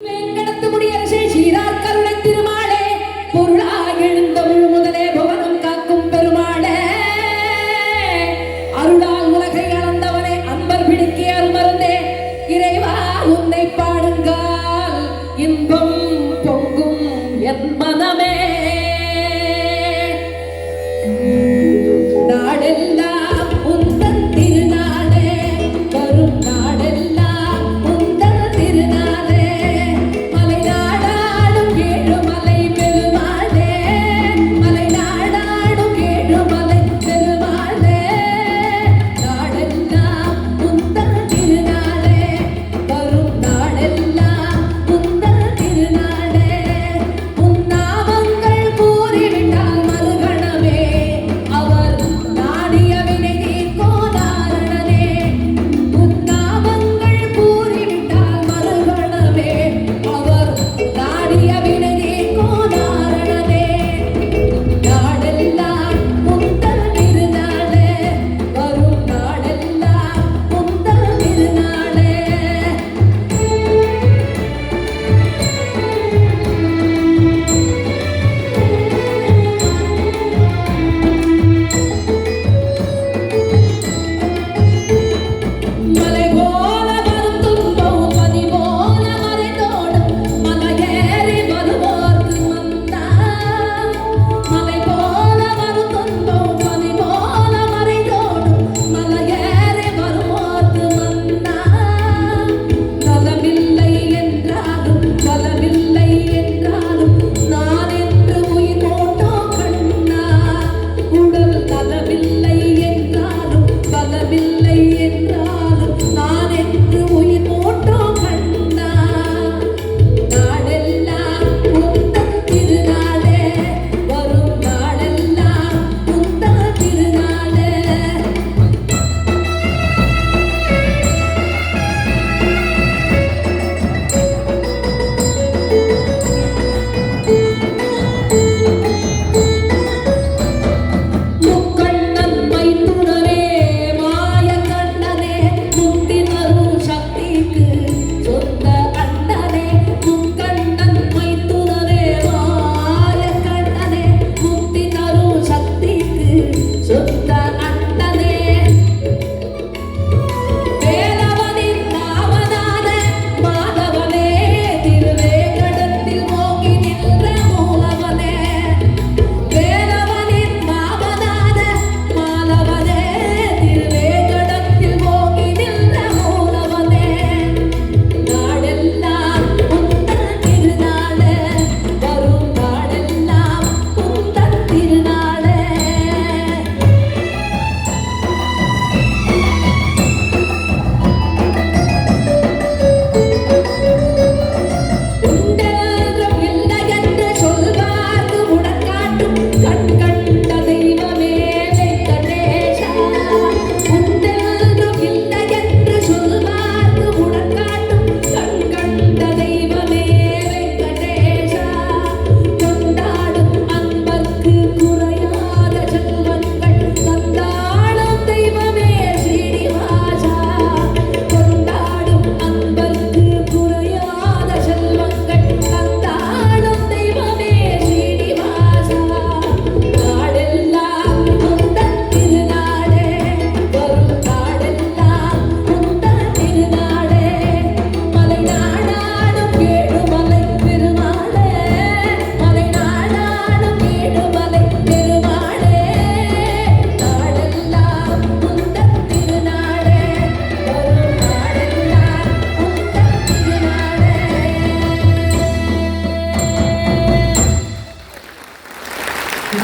വെങ്കടത്തുമുടി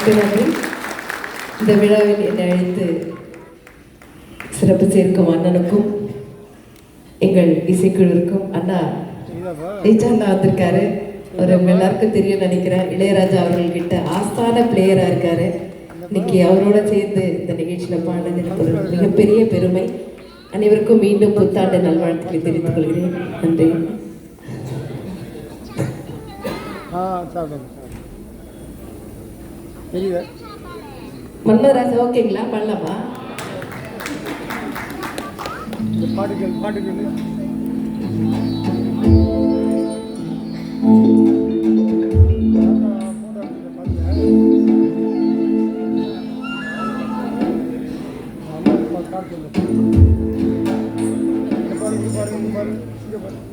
இருக்கிறது இந்த விழாவில் என்னை அழைத்து சிறப்பு சேர்க்கும் அண்ணனுக்கும் எங்கள் இசைக்குழுவிற்கும் அண்ணா ரீச்சா வந்திருக்காரு. அவர் அவங்க எல்லாருக்கும் தெரியும் நினைக்கிறேன். இளையராஜா அவர்கள்கிட்ட ஆஸ்தான பிளேயராக இருக்காரு. இன்னைக்கு அவரோட சேர்ந்து இந்த நிகழ்ச்சியில் பாடினது எனக்கு ஒரு மிகப்பெரிய பெருமை. அனைவருக்கும் மீண்டும் புத்தாண்டு நல்வாழ்த்துக்களை தெரிவித்துக் கொள்கிறேன். நன்றி. மன்னர் ராசி ஓகேங்களா? பண்ணலாமா? பாடுகள் பாடுகள் பாருங்க பாருங்க பாருங்க.